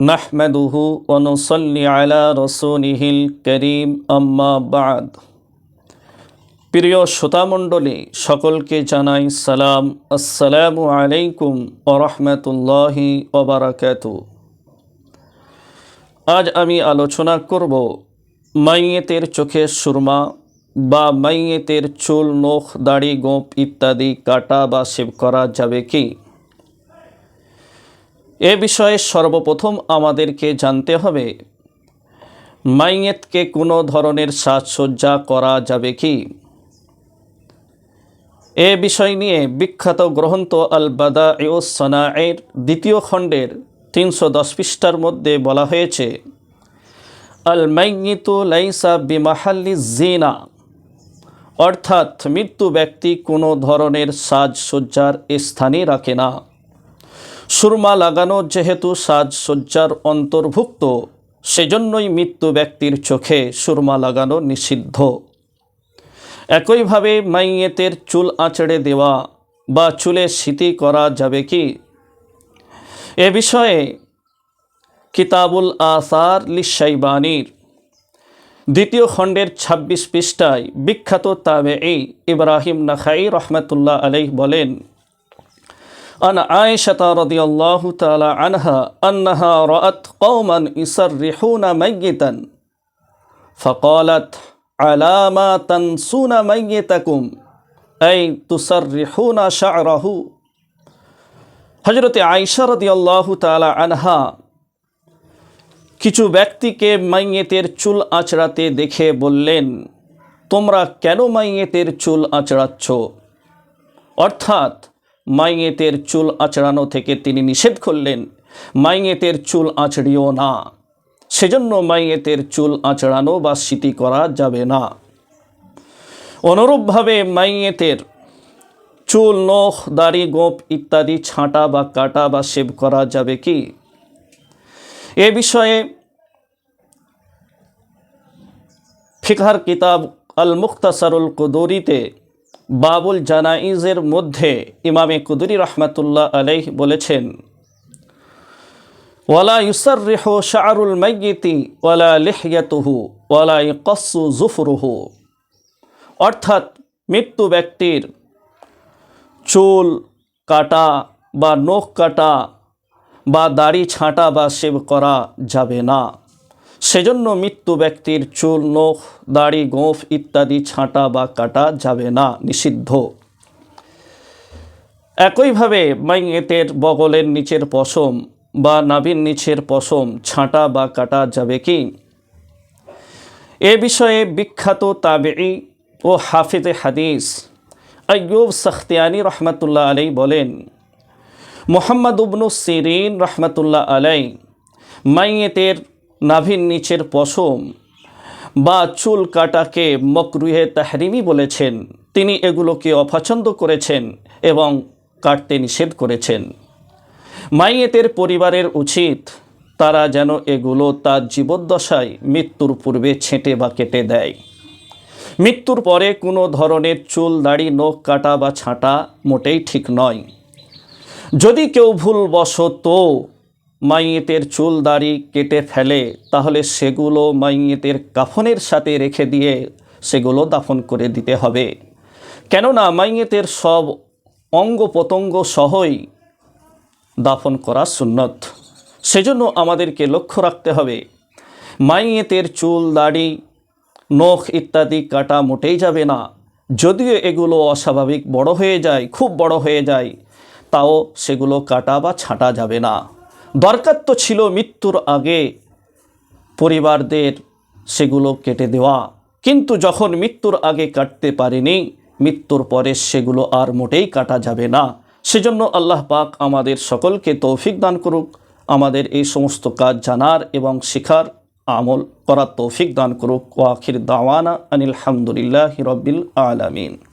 نحمده ونصلي على رسوله الكريم أما بعد প্রিয় শ্রোতামণ্ডলী সকলকে জানাই সালাম আসসালামু আলাইকুম ওরহমতুল্লাহি ওবরাকাত আজ আমি আলোচনা করব মাইয়েতের চোখের সুরমা বা মাইয়েতের চুল নখ দাড়ি গোপ ইত্যাদি কাটা বা সেভ করা যাবে কি এ বিষয়ে সর্বপ্রথম আমাদেরকে জানতে হবে, মাইয়েতকে কোনো ধরনের সাজসজ্জা করা যাবে কি? এ বিষয় নিয়ে বিখ্যাত গ্রন্থ আল বাদা সনায়ের দ্বিতীয় খণ্ডের তিনশো দশ পৃষ্ঠার মধ্যে বলা হয়েছে আল মাইয়িতু লাইসা বিমাহাল্লি জিনা অর্থাৎ মৃত্যু ব্যক্তি কোনো ধরনের সাজসজ্জার স্থানই রাখে না। সুরমা লাগানো যেহেতু সাজসজ্জার অন্তর্ভুক্ত, সেজন্যই মৃত্যু ব্যক্তির চোখে সুরমা লাগানো নিষিদ্ধ। একইভাবে মাইয়েতের চুল আঁচড়ে দেওয়া বা চুলে স্মৃতি করা যাবে কি? এ বিষয়ে কিতাবুল আসার লিসাইবানির দ্বিতীয় খণ্ডের ২৬ পৃষ্ঠায় বিখ্যাত তাবে ইব্রাহিম নাখাই রহমতুল্লাহ আলাই বলেন عن عائشة رضي الله تعالى عنها أنها رأت قوما يسرحون ميتا فقالت على ما تنسون ميتكم أي تسرحون شعره হজরতে আয়সা রদিয়াল্লাহু তালা আনহা কিছু ব্যক্তিকে মাইয়েতের চুল আঁচড়াতে দেখে বললেন তোমরা কেন মাইয়েতের চুল আঁচড়াচ্ছ অর্থাৎ মাইয়েতের চুল আঁচড়ানো থেকে তিনি নিষেধ করলেন মাইয়েতের চুল আঁচড়িও না। সেজন্য মাইয়েতের চুল আঁচড়ানো বা স্মৃতি করা যাবে না। অনুরূপভাবে মাইয়েতের চুল, নখ, দাড়ি গোপ ইত্যাদি ছাঁটা বা কাটা বা সেভ করা যাবে কি? এ বিষয়ে ফিকহার কিতাব আল মুখতাসারুল কুদরিতে বাবুল জানাইজের মধ্যে ইমামে কুদুরি রহমাতুল্লাহ আলাইহ বলেছেন, ওয়ালা ইউসার রেহ শাহরুল মাইগিতি ওয়ালা লেহিয়াতুহু ওয়ালা কসু জুফরুহু। অর্থাৎ মৃত্যু ব্যক্তির চুল কাটা বা নখ কাটা বা দাড়ি ছাঁটা বা সেব করা যাবে না। সেজন্য মৃত্যু ব্যক্তির চুল, নখ, দাড়ি, গোঁফ ইত্যাদি ছাঁটা বা কাটা যাবে না, নিষিদ্ধ। একইভাবে মাইয়েতের বগলের নিচের পশম বা নাভির নিচের পশম ছাঁটা বা কাটা যাবে কি? এ বিষয়ে বিখ্যাত তাবেই ও হাফিজে হাদিস আয়ুব সখতিয়ানি রহমতুল্লাহ আলাই বলেন, মোহাম্মদ উবনু সিরিন রহমতুল্লাহ আলাই মাইয়েতের নাভির নিচের পশম বা চুল কাটাকে মকরুহে তাহরিমি বলেছেন। তিনি এগুলোকে অপছন্দ করেছেন এবং কাটতে নিষেধ করেছেন। মাইয়েতের পরিবারের উচিত তারা যেন এগুলো তার জীবদ্দশায় মৃত্যুর পূর্বে ছেঁটে বা কেটে দেয়। মৃত্যুর পরে কোনো ধরনের চুল, দাড়ি, নখ কাটা বা ছাঁটা মোটেই ঠিক নয়। যদি কেউ ভুলবশত মাইয়েতের চুল দাড়ি কেটে ফেলে, তাহলে সেগুলো মাইয়েতের কাফনের সাথে রেখে দিয়ে সেগুলো দাফন করে দিতে হবে। কেননা মাইয়েতের সব অঙ্গ প্রত্যঙ্গ সহই দাফন করা সুন্নত। সেজন্য আমাদেরকে লক্ষ্য রাখতে হবে, মাইয়েতের চুল, দাড়ি, নখ ইত্যাদি কাটা মোটেই যাবে না। যদিও এগুলো অস্বাভাবিক বড় হয়ে যায়, খুব বড় হয়ে যায়, তাও সেগুলো কাটা বা ছাঁটা যাবে না। দরকার তো ছিল মৃত্যুর আগে পরিবারদের সেগুলো কেটে দেওয়া। কিন্তু যখন মৃত্যুর আগে কাটতে পারেনি, মৃত্যুর পরে সেগুলো আর মোটেই কাটা যাবে না। সেজন্য আল্লাহ পাক আমাদের সকলকে তৌফিক দান করুক, আমাদের এই সমস্ত কাজ জানার এবং শেখার আমল করার তৌফিক দান করুক। ওয়াখির দাওয়ানা আনিল রব্বিল আলামিন।